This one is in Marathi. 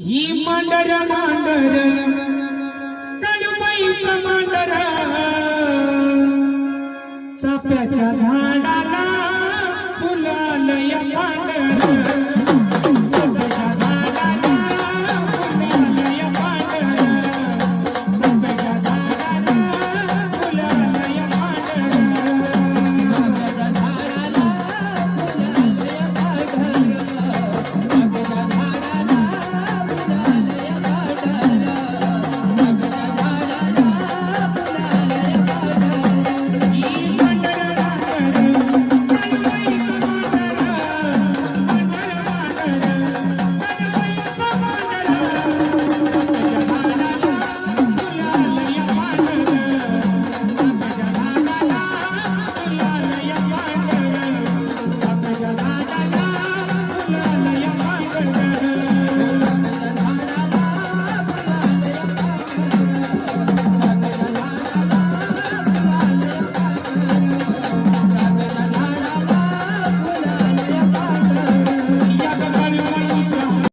ही मांडर मांडर. काळूबाईच मांडर. चाप्याच्या झाडा